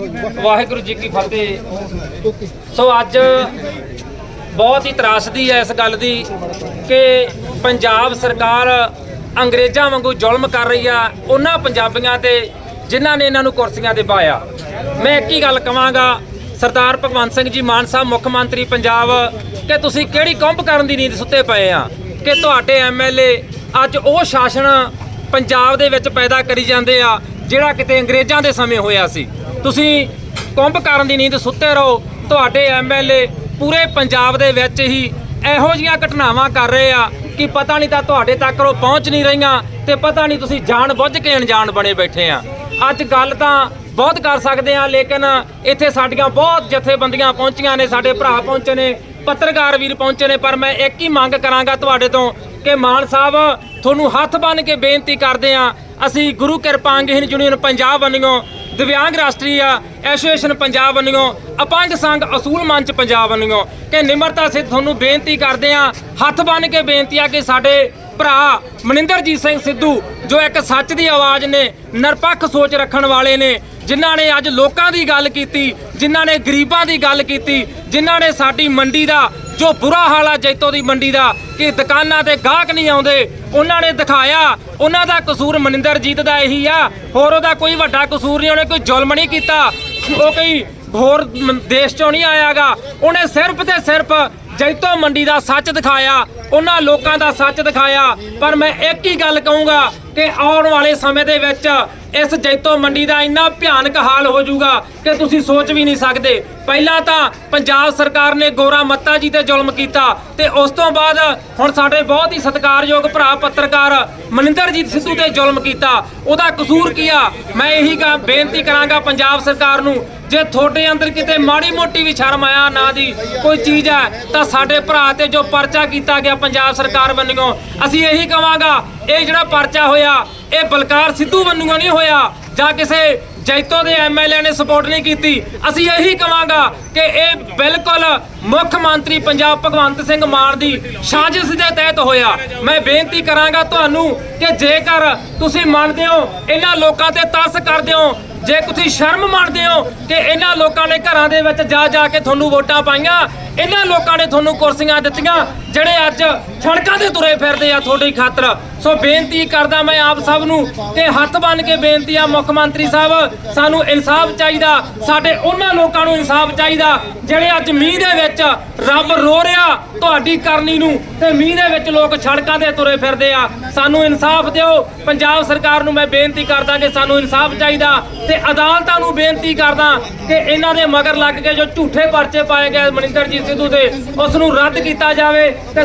ਵਾਹਿਗੁਰੂ ਜੀ ਕੀ ਫਤਿਹ। ਸੋ ਅੱਜ ਬਹੁਤ ਹੀ ਤਰਾਸਦੀ ਹੈ ਇਸ ਗੱਲ ਦੀ ਕਿ ਪੰਜਾਬ ਸਰਕਾਰ ਅੰਗਰੇਜ਼ਾਂ ਵਾਂਗੂ ਜ਼ੁਲਮ ਕਰ ਰਹੀ ਆ, ਉਹਨਾਂ ਪੰਜਾਬੀਆਂ ਤੇ ਜਿਨ੍ਹਾਂ ਨੇ ਇਹਨਾਂ ਨੂੰ ਕੁਰਸੀਆਂ ਤੇ ਪਾਇਆ। ਮੈਂ ਇੱਕ ਹੀ ਗੱਲ ਕਵਾਂਗਾ, ਸਰਦਾਰ ਭਗਵੰਤ ਸਿੰਘ ਜੀ ਮਾਨ ਸਾਹਿਬ, ਮੁੱਖ ਮੰਤਰੀ ਪੰਜਾਬ, ਕਿ ਤੁਸੀਂ ਕਿਹੜੀ ਕੰਪ ਕਰਨ ਦੀ ਨੀਂਦ ਸੁੱਤੇ ਪਏ ਆ? ਕਿ ਤੁਹਾਡੇ ਐਮਐਲਏ ਅੱਜ ਉਹ ਸ਼ਾਸਨ ਪੰਜਾਬ ਦੇ ਵਿੱਚ ਪੈਦਾ ਕਰੀ ਜਾਂਦੇ ਆ, ਜਿਹੜਾ ਕਿਤੇ ਅੰਗਰੇਜ਼ਾਂ ਦੇ ਸਮੇਂ ਹੋਇਆ ਸੀ। ਤੁਸੀਂ ਕੁੰਭ ਕਰਨ ਦੀ ਨੀਂਦ ਸੁੱਤੇ ਰਹੋ। ਤੁਹਾਡੇ ਐਮਐਲਏ ਪੂਰੇ ਪੰਜਾਬ ਦੇ ਵਿੱਚ ਹੀ ਇਹੋ ਜੀਆਂ ਘਟਨਾਵਾਂ ਕਰ ਰਹੇ ਆ ਕਿ ਪਤਾ ਨਹੀਂ ਤਾਂ ਤੁਹਾਡੇ ਤੱਕ ਉਹ ਪਹੁੰਚ ਨਹੀਂ ਰਹੀਆਂ ਤੇ ਪਤਾ ਨਹੀਂ ਤੁਸੀਂ ਜਾਣ ਬੁੱਝ ਕੇ ਅਣਜਾਣ ਬਣੇ ਬੈਠੇ ਆ। ਅੱਜ ਗੱਲ ਤਾਂ ਬਹੁਤ ਕਰ ਸਕਦੇ ਆ, ਲੇਕਿਨ ਇੱਥੇ ਸਾਡੀਆਂ ਬਹੁਤ ਜਥੇਬੰਦੀਆਂ ਪਹੁੰਚੀਆਂ ਨੇ, ਸਾਡੇ ਭਰਾ ਪਹੁੰਚੇ ਨੇ, ਪੱਤਰਕਾਰ ਵੀਰ ਪਹੁੰਚੇ ਨੇ, ਪਰ ਮੈਂ ਇੱਕ ਹੀ ਮੰਗ ਕਰਾਂਗਾ ਤੁਹਾਡੇ ਤੋਂ ਕਿ ਮਾਨ ਸਾਹਿਬ, ਤੁਹਾਨੂੰ ਹੱਥ ਬੰਨ ਕੇ ਬੇਨਤੀ ਕਰਦੇ ਆ, ਅਸੀਂ ਗੁਰੂ ਕਿਰਪਾ ਅੰਗਹੀਨ ਯੂਨੀਅਨ ਪੰਜਾਬ ਵੱਲੋਂ ਦਿਵਿਆਂਗ ਰਾਸ਼ਟਰੀ ਐਸੋਸੀਏਸ਼ਨ ਪੰਜਾਬ ਵੱਲੋਂ ਅਪੰਜ ਸੰਘ ਅਸੂਲ ਮੰਚ ਪੰਜਾਬ ਵੱਲੋਂ, ਕਿ ਨਿਮਰਤਾ ਸਿੱਧ ਤੁਹਾਨੂੰ ਬੇਨਤੀ ਕਰਦੇ ਆ, ਹੱਥ ਬੰਨ ਕੇ ਬੇਨਤੀ ਆ ਕਿ ਸਾਡੇ ਭਰਾ ਮਨਿੰਦਰਜੀਤ ਸਿੰਘ ਸਿੱਧੂ, ਜੋ ਇੱਕ ਸੱਚ ਦੀ ਆਵਾਜ਼ ਨੇ, ਨਿਰਪੱਖ ਸੋਚ ਰੱਖਣ ਵਾਲੇ ਨੇ, ਜਿਨ੍ਹਾਂ ਨੇ ਅੱਜ ਲੋਕਾਂ ਦੀ ਗੱਲ ਕੀਤੀ, ਜਿਨ੍ਹਾਂ ਨੇ ਗਰੀਬਾਂ ਦੀ ਗੱਲ ਕੀਤੀ, ਜਿਨ੍ਹਾਂ ਨੇ ਸਾਡੀ ਮੰਡੀ ਦਾ ਜੋ ਬੁਰਾ ਹਾਲ ਆ ਜੈਤੋ ਦੀ ਮੰਡੀ ਦਾ, ਕਿ ਦੁਕਾਨਾਂ ਤੇ ਗਾਹਕ ਨਹੀਂ ਆਉਂਦੇ। ਉਹਨਾਂ ਨੇ ਦਿਖਾਇਆ, ਉਹਨਾਂ ਦਾ ਕਸੂਰ ਮਨਿੰਦਰਜੀਤ ਦਾ ਇਹੀ ਆ। ਹੋਰ ਉਹਦਾ ਕੋਈ ਵੱਡਾ ਕਸੂਰ ਨਹੀਂ, ਉਹਨੇ ਕੋਈ ਜ਼ੁਲਮ ਨਹੀਂ ਕੀਤਾ। ਉਹ ਕੋਈ ਹੋਰ ਦੇਸ਼ ਚੋਂ ਨਹੀਂ ਆਇਆਗਾ। ਉਹਨੇ ਸਿਰਫ ਤੇ ਸਿਰਫ ਜੈਤੋ ਮੰਡੀ ਦਾ ਸੱਚ ਦਿਖਾਇਆ, ਉਹਨਾਂ ਲੋਕਾਂ ਦਾ ਸੱਚ ਦਿਖਾਇਆ, ਪਰ ਮੈਂ ਇੱਕ ਹੀ ਗੱਲ ਕਹੂੰਗਾ ਕਿ ਆਉਣ ਵਾਲੇ ਸਮੇਂ ਦੇ ਵਿੱਚ ਇਸ ਜੈਤੋ ਮੰਡੀ ਦਾ ਇੰਨਾ ਭਿਆਨਕ ਹਾਲ ਹੋ ਜਾਊਗਾ ਕਿ ਤੁਸੀਂ ਸੋਚ ਵੀ ਨਹੀਂ ਸਕਦੇ। ਪਹਿਲਾਂ ਤਾਂ ਪੰਜਾਬ ਸਰਕਾਰ ਨੇ ਗੋਰਾ ਮੱਤਾ ਜੀ ਤੇ ਜ਼ੁਲਮ ਕੀਤਾ ਤੇ ਉਸ ਤੋਂ ਬਾਅਦ ਹੁਣ ਸਾਡੇ ਬਹੁਤ ਹੀ ਸਤਿਕਾਰਯੋਗ ਭਰਾ ਪੱਤਰਕਾਰ ਮਨਿੰਦਰਜੀਤ ਸਿੱਧੂ ਤੇ ਜ਼ੁਲਮ ਕੀਤਾ। ਉਹਦਾ ਕਸੂਰ ਕੀ ਆ? ਮੈਂ ਇਹੀ ਗਾ ਬੇਨਤੀ ਕਰਾਂਗਾ ਪੰਜਾਬ ਸਰਕਾਰ ਨੂੰ ਜੇ ਤੁਹਾਡੇ ਅੰਦਰ ਕਿਤੇ ਮਾੜੀ ਮੋਟੀ ਵੀ ਸ਼ਰਮ ਆਇਆ ਨਾ ਦੀ ਕੋਈ ਚੀਜ਼ ਹੈ, ਤਾਂ ਸਾਡੇ ਭਰਾ ਤੇ ਜੋ ਪਰਚਾ ਕੀਤਾ ਗਿਆ ਪੰਜਾਬ ਸਰਕਾਰ ਵੱਲੋਂ, ਅਸੀਂ ਇਹੀ ਕਵਾਂਗਾ, ਇਹ ਜਿਹੜਾ ਪਰਚਾ ਹੋਇਆ, ਇਹ ਬਲਕਾਰ ਸਿੱਧੂ ਵੱਲੋਂ ਨਹੀਂ ਹੋਇਆ, ਜਾਂ ਕਿਸੇ ਜੈਤੋ ਦੇ ਐਮਐਲਏ ਨੇ ਸਪੋਰਟ ਨਹੀਂ ਕੀਤੀ, ਅਸੀਂ ਇਹੀ ਕਵਾਂਗਾ ਕਿ ਇਹ ਬਿਲਕੁਲ ਮੁੱਖ ਮੰਤਰੀ ਪੰਜਾਬ ਭਗਵੰਤ ਸਿੰਘ ਮਾਨ ਦੀ ਸਾਜ਼ਿਸ਼ ਦੇ ਤਹਿਤ ਹੋਇਆ। ਮੈਂ ਬੇਨਤੀ ਕਰਾਂਗਾ ਤੁਹਾਨੂੰ ਕਿ ਜੇਕਰ ਤੁਸੀਂ ਮੰਨਦੇ ਹੋ, ਇਹਨਾਂ ਲੋਕਾਂ ਤੇ ਤਰਸ ਕਰਦੇ ਹੋ, ਜੇ ਤੁਸੀਂ ਸ਼ਰਮ ਮੰਨਦੇ ਹੋ ਕਿ ਇਹਨਾਂ ਲੋਕਾਂ ਨੇ ਘਰਾਂ ਦੇ ਵਿੱਚ ਜਾ ਜਾ ਕੇ ਤੁਹਾਨੂੰ ਵੋਟਾਂ ਪਾਈਆਂ, ਇਹਨਾਂ ਲੋਕਾਂ ਨੇ ਤੁਹਾਨੂੰ ਕੁਰਸੀਆਂ ਦਿੱਤੀਆਂ, ਜਿਹੜੇ ਅੱਜ ਸੜਕਾਂ ਤੇ ਤੁਰੇ ਫਿਰਦੇ ਆ ਤੁਹਾਡੀ ਖਾਤਰ। ਸੋ ਬੇਨਤੀ ਕਰਦਾ ਮੈਂ ਆਪ ਸਭ ਨੂੰ ਕਿ ਹੱਥ ਬੰਨ ਕੇ ਬੇਨਤੀ ਆ ਮੁੱਖ ਮੰਤਰੀ ਸਾਹਿਬ, ਸਾਨੂੰ ਇਨਸਾਫ ਚਾਹੀਦਾ, ਸਾਡੇ ਉਹਨਾਂ ਲੋਕਾਂ ਨੂੰ ਇਨਸਾਫ ਚਾਹੀਦਾ, ਜਿਹੜੇ ਅੱਜ ਮੀਂਹ ਦੇ ਵਿੱਚ ਰੱਬ ਰੋ ਰਿਹਾ, ਤੁਹਾਡੀ ਕਰਨੀ ਨੂੰ ਤੇ ਮੀਂਹ ਦੇ ਵਿੱਚ ਲੋਕ ਸੜਕਾਂ ਤੇ ਤੁਰੇ ਫਿਰਦੇ ਆ। ਸਾਨੂੰ ਇਨਸਾਫ ਦਿਓ। ਪੰਜਾਬ ਸਰਕਾਰ ਨੂੰ ਮੈਂ ਬੇਨਤੀ ਕਰਦਾ ਕਿ ਸਾਨੂੰ ਇਨਸਾਫ ਚਾਹੀਦਾ ਤੇ ਅਦਾਲਤਾਂ ਨੂੰ ਬੇਨਤੀ ਕਰਦਾ ਕਿ ਇਹਨਾਂ ਦੇ ਮਗਰ ਲੱਗ ਕੇ ਜੋ ਝੂਠੇ ਪਰਚੇ ਪਾਏ ਗਏ ਮਨਿੰਦਰਜੀਤ ਸਿੱਧੂ ਦੇ ਉਸ ਨੂੰ ਰੱਦ ਕੀਤਾ ਜਾਵੇ ਤੇ